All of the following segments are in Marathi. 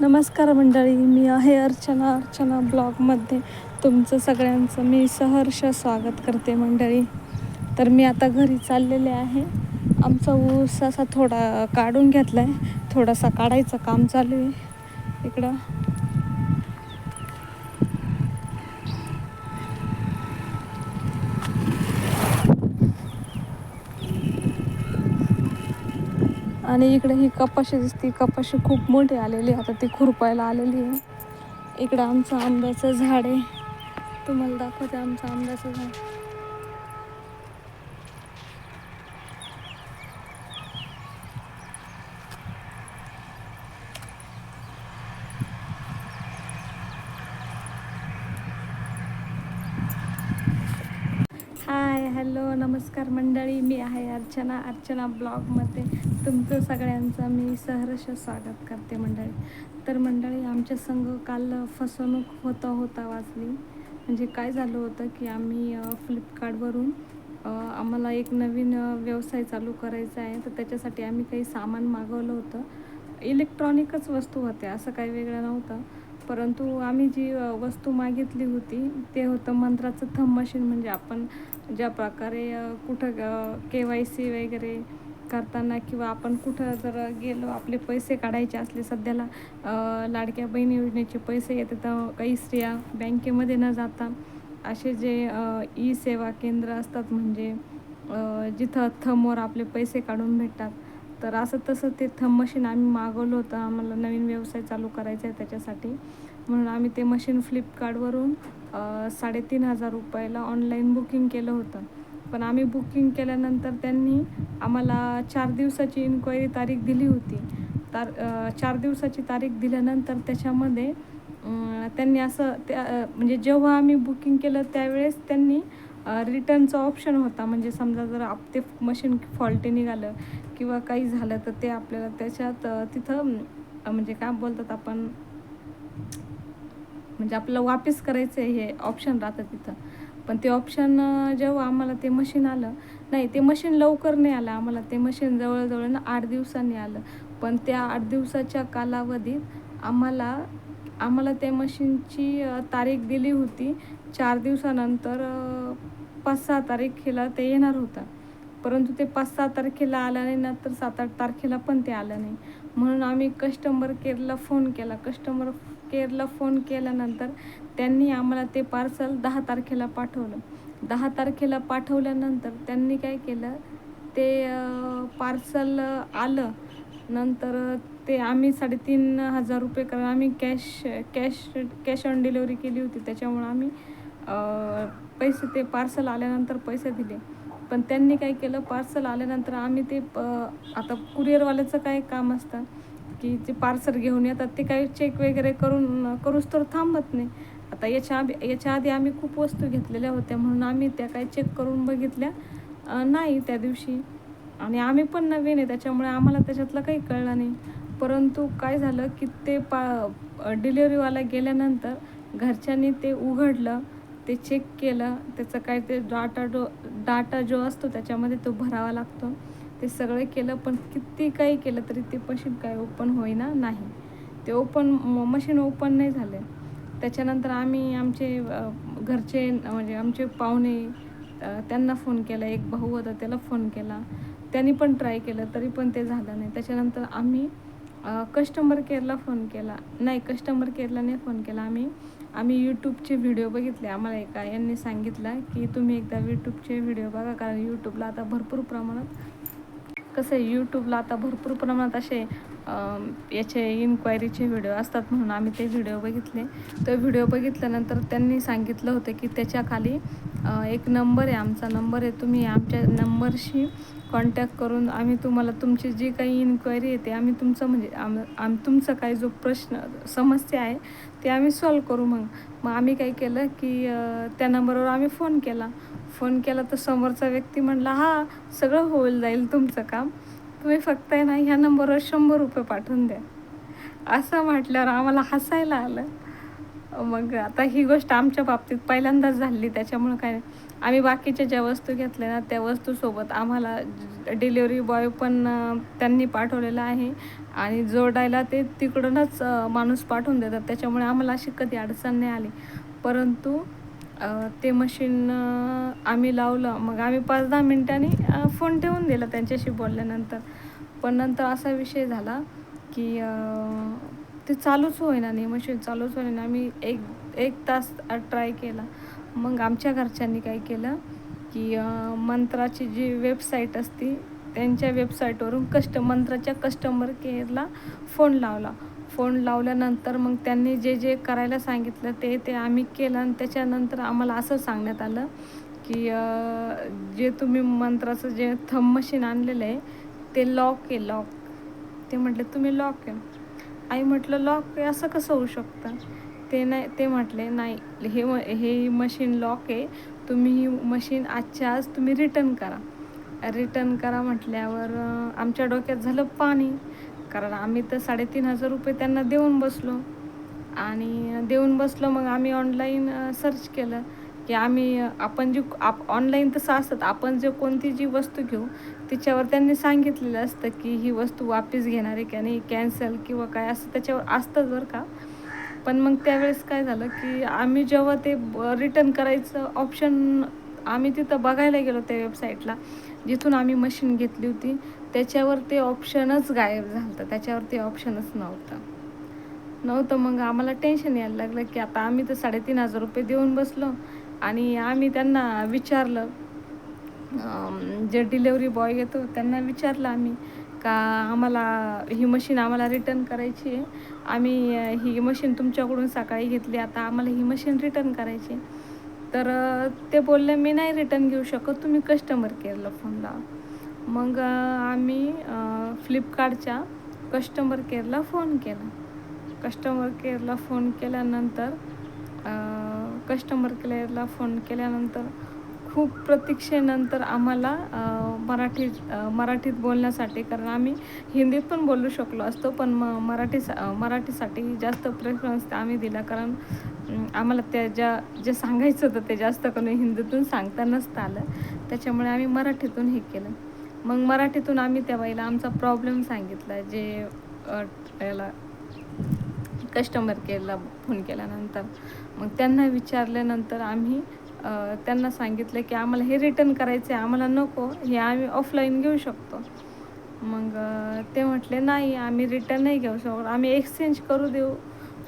नमस्कार मंडळी मी आहे अर्चना अर्चना ब्लॉगमध्ये तुमचं सगळ्यांचं मी सहर्ष स्वागत करते मंडळी. तर मी आता घरी चाललेले आहे. आमचा ऊस असा थोडा काढून घेतला आहे थोडासा काढायचं काम चालू आहे. इकडं आणि इकडे ही कपाशी दिसते. कपाशी खूप मोठी आलेली आहे. आता ती खुरपायला आलेली आहे. इकडं आमचं आंब्याचं झाड आहे. तुम्हाला दाखवते आमचं आंब्याचं झाड हाय हॅलो नमस्कार मंडळी मी आहे अर्चना. अर्चना ब्लॉगमध्ये तुमचं सगळ्यांचं मी सहर्ष स्वागत करते मंडळी. तर मंडळी आमच्या संघ काल फसवणूक होता होता वाचली म्हणजे काय झालं होतं की आम्ही फ्लिपकार्टवरून आम्हाला एक नवीन व्यवसाय चालू करायचा आहे. तर त्याच्यासाठी आम्ही काही सामान मागवलं होतं. इलेक्ट्रॉनिकच वस्तू होत्या असं काही वेगळं नव्हतं. परंतु आम्ही जी वस्तू मागितली होती ते होतं मंत्राचं थंब मशीन म्हणजे आपण ज्या प्रकारे कुठं के वाय सी वगैरे करताना किंवा आपण कुठं जर गेलो आपले पैसे काढायचे असले सध्याला लाडक्या बहीण योजनेचे पैसे येते तर काही स्त्रिया बँकेमध्ये न जाता असे जे ई सेवा केंद्र असतात म्हणजे जिथं थमवर आपले पैसे काढून भेटतात तर असं तसं ते थंब मशीन आम्ही मागवलं होतं. आम्हाला नवीन व्यवसाय चालू करायचा आहे त्याच्यासाठी. म्हणून आम्ही ते मशीन फ्लिपकार्टवरून साडेतीन हजार रुपयाला ऑनलाईन बुकिंग केलं होतं. पण आम्ही बुकिंग केल्यानंतर त्यांनी आम्हाला चार दिवसाची इन्क्वायरी तारीख दिली होती. तार चार दिवसाची तारीख दिल्यानंतर त्याच्यामध्ये त्यांनी असं त्या म्हणजे जेव्हा आम्ही बुकिंग केलं त्यावेळेस त्यांनी रिटर्नचा ऑप्शन होता. म्हणजे समजा जर आप ते मशीन फॉल्टी निघालं किंवा काही झालं तर ते आपल्याला त्याच्यात तिथं म्हणजे काय बोलतात आपण म्हणजे आपल्याला वापस करायचं आहे हे ऑप्शन राहतं तिथं. पण ते ऑप्शन जेव्हा आम्हाला ते मशीन आलं नाही ते मशीन लवकर नाही आलं. आम्हाला ते मशीन जवळजवळ ना आठ दिवसांनी आलं. पण त्या आठ दिवसाच्या कालावधीत आम्हाला आम्हाला त्या मशीनची तारीख दिली होती. चार दिवसानंतर पाच सहा तारखेला ते येणार होतं. परंतु ते पाच सहा तारखेला आलं नाही नंतर सात आठ तारखेला पण ते आलं नाही. म्हणून आम्ही कस्टमर केअरला फोन केला. कस्टमर केअरला फोन केल्यानंतर त्यांनी आम्हाला ते पार्सल दहा तारखेला पाठवलं. दहा तारखेला पाठवल्यानंतर त्यांनी काय केलं? ते पार्सल आलं. नंतर ते आम्ही साडेतीन हजार रुपये कारण आम्ही cash cash cash on delivery केली होती. त्याच्यामुळं आम्ही पैसे ते पार्सल आल्यानंतर पैसे दिले. पण त्यांनी काय केलं पार्सल आल्यानंतर आम्ही ते प आता कुरिअरवाल्याचं काय काम असतं की जे पार्सल घेऊन येतात ते काही चेक वगैरे करून करूच तर थांबत नाही. आता याच्या आधी याच्या आधी आम्ही खूप वस्तू घेतलेल्या होत्या म्हणून आम्ही त्या काही चेक करून बघितल्या नाही त्या दिवशी. आणि आम्ही पण नवीन आहे त्याच्यामुळे आम्हाला त्याच्यातलं काही कळलं नाही. परंतु काय झालं की ते पा डिलेवरीवाला गेल्यानंतर घरच्यांनी ते उघडलं ते चेक केलं त्याचं काय ते डाटा जो डाटा जो असतो त्याच्यामध्ये तो भरावा लागतो. ते सगळं केलं पण किती काही केलं तरी ते मशीन काय ओपन होईना नाही. ते ओपन मशीन ओपन नाही झाले. त्याच्यानंतर आम्ही आमचे घरचे म्हणजे आमचे पाहुणे त्यांना फोन केला. एक भाऊ होता त्याला फोन केला. त्यांनी पण ट्राय केलं तरी पण ते झालं नाही. त्याच्यानंतर आम्ही कस्टमर केअरला फोन केला. नाही कस्टमर केअरला नाही फोन केला आम्ही. आम्ही यूट्यूबचे व्हिडिओ बघितले. आम्हाला एका यांनी सांगितलं की तुम्ही एकदा यूट्यूबचे व्हिडिओ बघा. कारण यूट्यूबला आता भरपूर प्रमाणात कसं आहे यूट्यूबला आता भरपूर प्रमाणात असे याचे इन्क्वायरीचे व्हिडिओ असतात म्हणून आम्ही ते व्हिडिओ बघितले. तो व्हिडिओ बघितल्यानंतर त्यांनी सांगितलं होतं की त्याच्याखाली एक नंबर आहे आमचा नंबर आहे. तुम्ही आमच्या नंबरशी कॉन्टॅक्ट करून आम्ही तुम्हाला तुमची जी काही इन्क्वायरी आहे ते आम्ही तुमचं म्हणजे आम आम तुमचा काही जो प्रश्न समस्या आहे ते आम्ही सॉल्व करू मग. मग आम्ही काय केलं की त्या नंबरवर आम्ही फोन केला. फोन केला तर समोरचा व्यक्ती म्हणला हा सगळं होईल जाईल तुमचं काम. तुम्ही फक्त आहे ना ह्या नंबरवर शंभर रुपये पाठवून द्या. असं म्हटल्यावर आम्हाला हसायला आलं. मग आता ही गोष्ट आमच्या बाबतीत पहिल्यांदाच झाली त्याच्यामुळं काय आम्ही बाकीच्या ज्या वस्तू घेतल्या ना त्या वस्तूसोबत आम्हाला डिलेवरी बॉय पण त्यांनी पाठवलेला आहे. आणि जोडायला ते तिकडूनच माणूस पाठवून देतात. त्याच्यामुळे आम्हाला अशी कधी अडचण नाही आली. परंतु ते मशीन आम्ही लावलं. मग आम्ही पाच दहा मिनटांनी फोन ठेवून दिला त्यांच्याशी बोलल्यानंतर. पण नंतर असा विषय झाला की ते चालूच होईना नाही मशीन चालूच होईना. आम्ही एक एक तास ट्राय केला. मग आमच्या घरच्यांनी काय केलं की मंत्राची जी वेबसाईट असती त्यांच्या वेबसाईटवरून कस्ट मंत्राच्या कस्टमर केअरला फोन लावला. फोन लावल्यानंतर मग त्यांनी जे जे करायला सांगितलं ते ते आम्ही केलं. आणि त्याच्यानंतर आम्हाला असं सांगण्यात आलं की जे तुम्ही मंत्राचं जे थंब मशीन आणलेलं आहे ते लॉक आहे लॉक. ते म्हटले तुम्ही लॉक आहे. आई म्हटलं लॉक असं कसं होऊ शकतं? ते नाही ते म्हटले नाही हे म हे मशीन लॉक आहे. तुम्ही ही मशीन आजच्या आज तुम्ही रिटर्न करा. रिटर्न करा म्हटल्यावर आमच्या डोक्यात झालं पाणी. कारण आम्ही तर साडेतीन हजार रुपये त्यांना देऊन बसलो. आणि देऊन बसलो मग आम्ही ऑनलाईन सर्च केलं. की आम्ही आपण जी आप ऑनलाईन तसं असतं आपण जे कोणती जी वस्तू घेऊ तिच्यावर त्यांनी सांगितलेलं असतं की ही वस्तू वापस घेणार आहे की नाही कॅन्सल किंवा काय असं त्याच्यावर असतंच बरं का. पण मग त्यावेळेस काय झालं की आम्ही जेव्हा ते रिटर्न करायचं ऑप्शन आम्ही तिथं बघायला गेलो त्या वेबसाईटला जिथून आम्ही मशीन घेतली होती त्याच्यावर ते ऑप्शनच गायब झालं होतं त्याच्यावर ते ऑप्शनच नव्हतं. नव्हतं मग आम्हाला टेन्शन यायला लागलं की आता आम्ही तर साडेतीन हजार रुपये देऊन बसलो आणि आम्ही त्यांना विचारलं जे डिलेवरी बॉय येतो त्यांना विचारलं आम्ही का आम्हाला ही मशीन आम्हाला रिटर्न करायची आहे. आम्ही ही मशीन तुमच्याकडून सकाळी घेतली आता आम्हाला ही मशीन रिटर्न करायची आहे. तर ते बोलले मी नाही रिटर्न घेऊ शकत तुम्ही कस्टमर केअरला फोन लावा. मग आम्ही फ्लिपकार्टच्या कस्टमर केअरला फोन केला. कस्टमर केअरला फोन केल्यानंतर कस्टमर केअरला फोन केल्यानंतर खूप प्रतीक्षेनंतर आम्हाला मराठी मराठीत बोलण्यासाठी कारण आम्ही हिंदीत पण बोलू शकलो असतो पण म मराठी सा मराठीसाठी जास्त प्रेफरन्स आम्ही दिला कारण आम्हाला त्या ज्या जे सांगायचं होतं ते जास्त करून हिंदीतून सांगता नसतं आलं. त्याच्यामुळे आम्ही मराठीतून हे केलं. मग मराठीतून आम्ही त्या बाईला आमचा प्रॉब्लेम सांगितला जे याला कस्टमर केअरला फोन केल्यानंतर. मग त्यांना विचारल्यानंतर आम्ही त्यांना सांगितलं की आम्हाला हे रिटर्न करायचं आहे आम्हाला नको हे आम्ही ऑफलाईन घेऊ शकतो. मग ते म्हटले नाही आम्ही रिटर्न नाही घेऊ शकत. आम्ही एक्सचेंज करू देऊ.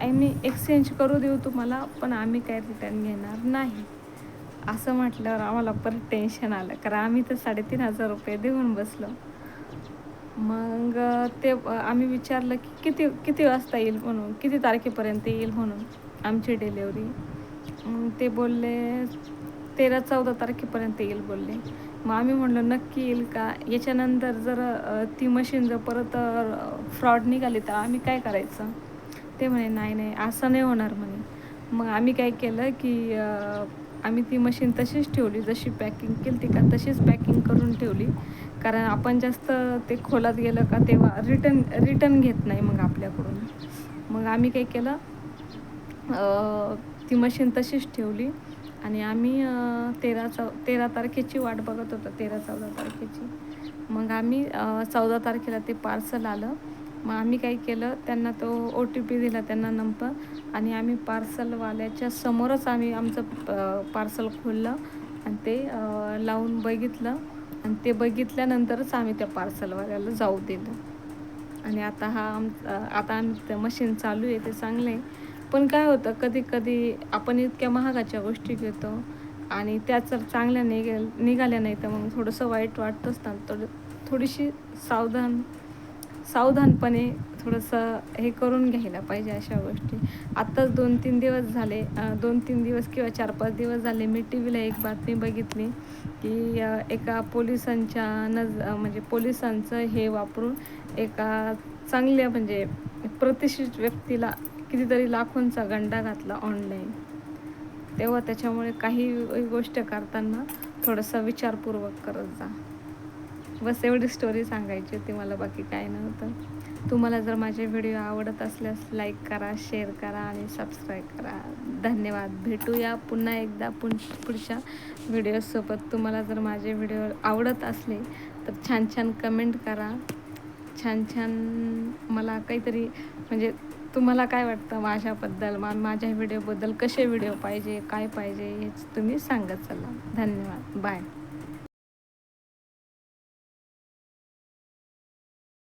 आम्ही एक्सचेंज करू देऊ तुम्हाला पण आम्ही काय रिटर्न घेणार नाही. असं म्हटल्यावर आम्हाला परत टेन्शन आलं. कारण आम्ही तर साडेतीन हजार रुपये देऊन बसलो. मग ते आम्ही विचारलं की किती किती वाजता येईल म्हणून किती तारखेपर्यंत येईल म्हणून. आमची डिलेवरी मग ते बोलले तेरा चौदा तारखेपर्यंत येईल बोलले. मग आम्ही म्हणलो नक्की येईल का? याच्यानंतर जर ती मशीन जर परत फ्रॉड निघाली तर आम्ही काय करायचं? ते म्हणे नाही नाही असं नाही होणार म्हणे. मग आम्ही काय केलं की आम्ही ती मशीन तशीच ठेवली जशी पॅकिंग केली ती का तशीच पॅकिंग करून ठेवली. कारण आपण जास्त ते खोलात गेलं का तेव्हा रिटर्न रिटर्न घेत नाही मग आपल्याकडून. मग आम्ही काय केलं ती मशीन तशीच ठेवली. आणि आम्ही तेरा चौ तेरा तारखेची वाट बघत होतो तेरा चौदा तारखेची. मग आम्ही चौदा तारखेला ते पार्सल आलं. मग आम्ही काय केलं त्यांना तो ओ टी पी दिला त्यांना नंबर. आणि आम्ही पार्सलवाल्याच्या समोरच आम्ही आमचं पार्सल खोललं. आणि ते लावून बघितलं. आणि ते बघितल्यानंतरच आम्ही त्या पार्सलवाल्याला जाऊ दिलं. आणि आता हा आम आता आम्ही मशीन चालू आहे ते चांगलं आहे. पण काय होतं कधी कधी आपण इतक्या महागाच्या गोष्टी घेतो आणि त्या जर चांगल्या निघेल निघाल्या नाही तर मग थोडंसं वाईट वाटतंच ना थोडं थोडीशी सावधान सावधानपणे थोडंसं हे करून घ्यायला पाहिजे अशा गोष्टी. आत्ताच दोन तीन दिवस झाले दोन तीन दिवस किंवा चार पाच दिवस झाले मी टी व्हीला एक बातमी बघितली की एका पोलिसांच्या नज म्हणजे पोलिसांचं हे वापरून एका चांगल्या म्हणजे प्रतिष्ठित व्यक्तीला कितीतरी लाखोंचा गंडा घातला ऑनलाईन तेव्हा त्याच्यामुळे काही गोष्ट करताना थोडंसं विचारपूर्वक करत जा. बस एवढी स्टोरी सांगायची होती मला बाकी काय नव्हतं. तुम्हाला जर माझे व्हिडिओ आवडत असल्यास लाईक करा शेअर करा आणि सबस्क्राईब करा. धन्यवाद. भेटूया पुन्हा एकदा पुन पुढच्या व्हिडिओसोबत तुम्हाला जर माझे व्हिडिओ आवडत असले तर छान छान कमेंट करा. छान छान मला काहीतरी म्हणजे तुम्हाला काय वाटतं माझ्याबद्दल मा माझ्या व्हिडिओबद्दल कसे व्हिडिओ पाहिजे? काय पाहिजे? हेच तुम्ही सांगत चला. धन्यवाद. बाय